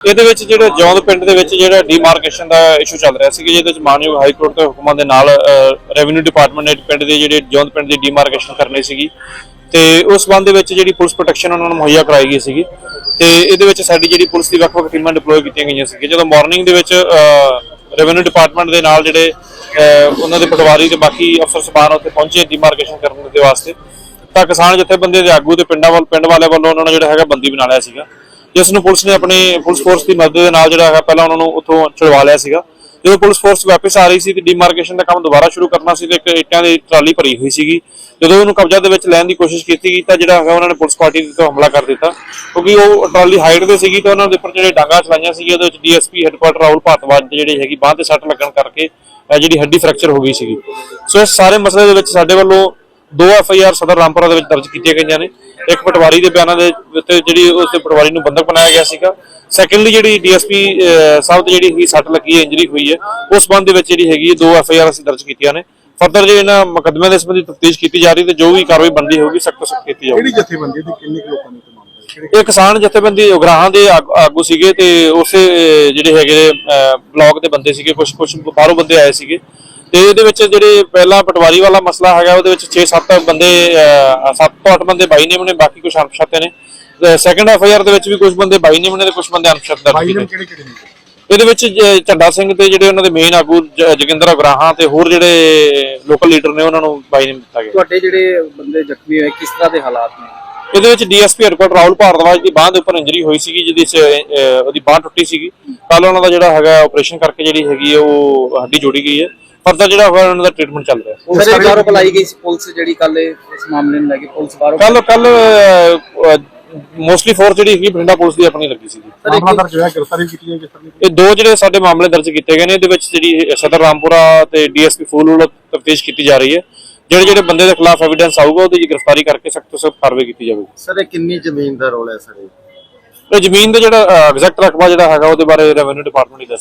ਇਹਦੇ ਵਿੱਚ ਜਿਹੜਾ ਜੌਂਦ ਪਿੰਡ ਦੇ ਵਿੱਚ ਜਿਹੜਾ ਡੀਮਾਰਕੇਸ਼ਨ ਦਾ ਇਸ਼ੂ ਚੱਲ ਰਿਹਾ ਸੀ ਜਿਹਦੇ ਵਿੱਚ ਮਾਨਯੋਗ ਹਾਈ ਕੋਰਟ ਦੇ ਹੁਕਮਾਂ ਦੇ ਨਾਲ ਰੈਵਨਿਊ ਡਿਪਾਰਟਮੈਂਟ ਨੇ ਪਿੰਡ ਦੇ ਜਿਹੜੇ ਜੌਂਦ ਪਿੰਡ ਦੀ ਡੀਮਾਰਕੇਸ਼ਨ ਕਰਨੀ ਸੀਗੀ ਤੇ ਉਸ ਸੰਬੰਧ ਦੇ ਵਿੱਚ ਜਿਹੜੀ ਪੁਲਿਸ ਪ੍ਰੋਟੈਕਸ਼ਨ ਉਹਨਾਂ ਨੂੰ ਮੁਹੱਈਆ ਕਰਾਈ ਗਈ ਸੀਗੀ ਤੇ ਇਹਦੇ ਵਿੱਚ ਸਾਡੀ ਜਿਹੜੀ ਪੁਲਿਸ ਦੀ ਵੱਖ-ਵੱਖ ਟੀਮਾਂ ਡਿਪਲੋਏ ਕੀਤੀਆਂ ਗਈਆਂ ਸੀ ਜਦੋਂ ਮਾਰਨਿੰਗ ਦੇ ਵਿੱਚ ਰੈਵਨਿਊ ਡਿਪਾਰਟਮੈਂਟ ਦੇ ਨਾਲ ਜਿਹੜੇ ਉਹਨਾਂ ਦੇ ਪਟਵਾਰੀ ਤੇ ਬਾਕੀ ਅਫਸਰ ਸਬਾਨ ਉੱਥੇ ਪਹੁੰਚੇ ਡੀਮਾਰਕੇਸ਼ਨ ਕਰਨ ਦੇ ਵਾਸਤੇ, ਤਾਂ ਕਿਸਾਨ ਜਥੇਬੰਦੀਆਂ ਦੇ ਆਗੂ ਤੇ ਪਿੰਡਾਂ ਵੱਲ ਪਿੰਡ ਵਾਲਿਆਂ ਵੱਲੋਂ ਉਹਨਾਂ ਨੂੰ ਜਿਹੜਾ ਹੈਗਾ ਬੰਦੀ ਬਣਾ ਲਿਆ ਸੀਗਾ। ਜਿਸ ਨੂੰ ਪੁਲਿਸ ਨੇ ਆਪਣੀ ਪੁਲਿਸ ਫੋਰਸ ਦੀ ਮਦਦ ਦੇ ਨਾਲ ਜਿਹੜਾ ਹੈਗਾ ਪਹਿਲਾਂ ਉਹਨਾਂ ਨੂੰ ਉੱਥੋਂ ਛੁਡਵਾ ਲਿਆ ਸੀਗਾ। ਜਦੋਂ ਪੁਲਿਸ ਫੋਰਸ ਵਾਪਸ ਆ ਰਹੀ ਸੀ ਤੇ ਡੀਮਾਰਕੇਸ਼ਨ ਦਾ ਕੰਮ ਦੁਬਾਰਾ ਸ਼ੁਰੂ ਕਰਨਾ ਸੀ ਤੇ ਇੱਕ ਇੱਟਾਂ ਦੀ ਟਰਾਲੀ ਭਰੀ ਹੋਈ ਸੀਗੀ। ਜਦੋਂ ਉਹਨੂੰ ਕਬਜ਼ਾ ਦੇ ਵਿੱਚ ਲੈਣ ਦੀ ਕੋਸ਼ਿਸ਼ ਕੀਤੀ ਗਈ ਤਾਂ ਜਿਹੜਾ ਹੈਗਾ ਉਹਨਾਂ ਨੇ ਪੁਲਿਸ ਪਾਰਟੀ ਦੇ ਉੱਤੇ ਹਮਲਾ ਕਰ ਦਿੱਤਾ। ਕਿਉਂਕਿ ਉਹ ਟਰਾਲੀ ਹਾਈਟ ਤੇ ਸੀਗੀ ਤਾਂ ਉਹਨਾਂ ਦੇ ਉੱਪਰ ਜਿਹੜੇ ਡਾਂਗਾ ਚਲਾਈਆਂ ਸੀਗੀਆਂ, ਉਹਦੇ ਵਿੱਚ ਡੀਐਸਪੀ ਹੈੱਡਕੁਆਟਰ ਰਾਹੁਲ ਭਾਤਵਾਜ ਦੀ ਜਿਹੜੀ ਹੈਗੀ ਬਾਂਹ ਤੇ ਸੱਟ ਲੱਗਣ ਕਰਕੇ ਜਿਹੜੀ ਹੱਡੀ ਫ੍ਰੈਕਚਰ ਹੋ ਗਈ ਸੀਗੀ। ਸੋ ਇਸ ਸਾਰੇ ਮਸਲੇ ਦੇ ਵਿੱਚ ਸਾਡੇ ਵੱਲੋਂ ਦੋ ਐਫ ਆਈ ਆਰ ਸਦਰ ਰਾਮਪੁਰਾ ਦੇ ਵਿੱਚ ਦਰਜ ਕੀਤੀਆਂ ਗਈਆਂ ਨੇ। ਇੱਕ ਪਟਵਾਰੀ ਦੇ ਬਿਆਨਾਂ ਦੇ ਉੱਤੇ ਜਿਹੜੀ ਉਸ ਦੇ ਪਟਵਾਰੀ ਨੂੰ ਬੰਦਕ ਬਣਾਇਆ ਗਿਆ ਸੀਗਾ। ਸੈਕੰਡਲੀ ਜਿਹੜੀ ਡੀਐਸਪੀ ਸਾਹਿਬ ਤੇ ਜਿਹੜੀ ਹੈਗੀ ਸੱਟ ਲੱਗੀ ਹੈ ਇੰਜਰੀ ਹੋਈ ਹੈ ਉਸ ਸੰਬੰਧ ਦੇ ਵਿੱਚ ਜਿਹੜੀ ਹੈਗੀ ਹੈ ਦੋ ਐਫ ਆਈ ਆਰ ਅਸੀਂ ਦਰਜ ਕੀਤੀਆਂ ਨੇ। ਫਰਦਰ ਜੇ ਇਹਨਾਂ ਮੁਕੱਦਮਿਆਂ ਦੇ ਸੰਬੰਧੀ ਤਫਤੀਸ਼ ਕੀਤੀ ਜਾ ਰਹੀ ਤੇ ਜੋ ਵੀ ਕਾਰਵਾਈ ਬਣਦੀ ਹੋਊਗੀ ਸਖਤ ਸਖਤ ਕੀਤੀ ਜਾਊਗੀ। ਕਿਹੜੀ ਜਥੇਬੰਦੀ ਦੀ ਕਿੰਨੇ ਲੋਕਾਂ ਨੂੰ ਹੈ? ਇਹ ਕਿਸਾਨ ਜਥੇਬੰਦੀ ਉਗਰਾਹਾਂ ਦੇ ਆਗ- ਸੀਗੇ ਤੇ ਉਸੇ ਜਿਹੜੇ ਹੈਗੇ ਬਲਾਕ ਦੇ ਬੰਦੇ ਸੀਗੇ ਕੁਝ ਕੁਝ ਬਾਹਰੋਂ ਬੰਦੇ ਆਏ ਸੀਗੇ। ਤੇ ਇਹਦੇ ਵਿੱਚ ਜਿਹੜੇ ਪਹਿਲਾ ਪਟਵਾਰੀ ਵਾਲਾ ਮਸਲਾ ਹੈਗਾ ਉਹਦੇ ਵਿੱਚ 6-7 ਬੰਦੇ 7 ਤੋਂ 8 ਬੰਦੇ ਬਾਈ ਨੇਮ ਨੇ ਬਾਕੀ ਕੁਝ ਅਣਪਛਾਤੇ ਨੇ। ਸੈਕੰਡ ਐਫ ਆਈ ਆਰ ਦੇ ਵਿੱਚ ਵੀ ਕੁਝ ਬੰਦੇ ਬਾਈ ਨੇਮ ਨੇ ਤੇ ਕੁਝ ਬੰਦੇ ਅਣਪਛਾਤੇ ਦਰਜ ਕੀਤੇ ਨਾਮ ਕਿਹੜੇ ਕਿਹੜੇ ਨੇ? ਇਹਦੇ ਵਿੱਚ ਝੰਡਾ ਸਿੰਘ ਤੇ ਜਿਹੜੇ ਉਹਨਾਂ ਦੇ ਮੇਨ ਆਗੂ ਜੋਗਿੰਦਰ ਉਗਰਾਹਾਂ ਤੇ ਹੋਰ ਜਿਹੜੇ ਲੋਕਲ ਲੀਡਰ ਨੇ ਉਹਨਾਂ ਨੂੰ ਬਾਈ ਨੇਮ ਦਿੱਤਾ ਗਿਆ। ਤੁਹਾਡੇ ਜਿਹੜੇ ਬੰਦੇ ਜ਼ਖਮੀ ਹੋਏ ਕਿਸ ਤਰ੍ਹਾਂ ਦੇ ਹਾਲਾਤ ਨੇ? ਇਹਦੇ ਵਿੱਚ ਡੀਐਸਪੀ ਹੈਡਕੁਆਟਰ ਰਾਹੁਲ ਭਾਰਦਵਾਜ ਦੀ ਬਾਂਹ ਦੇ ਉੱਪਰ ਇੰਜਰੀ ਹੋਈ ਸੀਗੀ ਜਿਹਦੇ ਵਿੱਚ ਉਹਦੀ ਬਾਂਹ ਟੁੱਟੀ ਸੀਗੀ। ਕੱਲ ਉਹਨਾਂ ਦਾ ਜਿਹੜਾ ਹੈਗਾ ਆਪਰੇਸ਼ਨ ਕਰਕੇ ਜਿਹੜੀ ਹੈਗੀ ਉਹ ਹੱਡੀ ਜੋੜੀ ਗਈ ਹੈ। ਫਰਦਰ ਜਿਹੜਾ ਹੋਇਆ ਉਹਨਾਂ ਦਾ ਟ੍ਰੀਟਮੈਂਟ ਚੱਲ ਰਿਹਾ। ਸਰ ਇਹ ਬਾਹਰੋਂ ਬੁਲਾਈ ਗਈ ਸੀ ਪੁਲਿਸ ਜਿਹੜੀ ਕੱਲ ਇਸ ਮਾਮਲੇ ਨੂੰ ਲੈ ਕੇ ਪੁਲਿਸ ਬਾਹਰੋਂ ਕੱਲ ਕੱਲ ਮੋਸਟਲੀ ਫੋਰਸ ਜਿਹੜੀ ਹੈਗੀ ਬਠਿੰਡਾ ਪੁਲਿਸ ਦੀ ਆਪਣੀ ਲੱਗੀ ਸੀਗੀ। ਮਾਮਲਾ ਦਰਜ ਹੋਇਆ ਗ੍ਰਿਫਤਾਰੀ ਕੀਤੀ ਹੈ ਕਿਸ ਤਰ੍ਹਾਂ ਇਹ ਦੋ ਜਿਹੜੇ ਸਾਡੇ ਮਾਮਲੇ ਦਰਜ ਕੀਤੇ ਗਏ ਨੇ ਇਹਦੇ ਵਿੱਚ ਜਿਹੜੀ ਸਦਰ ਰਾਮਪੁਰਾ ਤੇ ਡੀਐਸਪੀ ਫੂਲ ਵੱਲੋਂ ਤਫਤੀਸ਼ ਕੀਤੀ ਜਾ ਰਹੀ ਹੈ। ਜਿਹੜੇ ਜਿਹੜੇ ਬੰਦੇ ਦੇ ਖਿਲਾਫ ਐਵੀਡੈਂਸ ਆਊਗਾ ਉਹਦੀ ਗ੍ਰਿਫਤਾਰੀ ਕਰਕੇ ਸਖਤ ਤੋਂ ਸਖਤ ਕਾਰਵਾਈ ਕੀਤੀ ਜਾਵੇਗੀ। ਸਰ ਇਹ ਕਿੰਨੀ ਜ਼ਮੀਨ ਦਾ ਰੋਲ ਹੈ ਸਰ ਇਹ? ਜ਼ਮੀਨ ਦਾ ਜਿਹੜਾ ਐਗਜ਼ੈਕਟ ਰਕਬਾ ਜਿਹੜਾ ਹੈਗਾ ਉਹਦੇ ਬਾਰੇ ਰੈਵਨਿਊ ਡਿਪਾਰਟਮੈਂਟ ਹੀ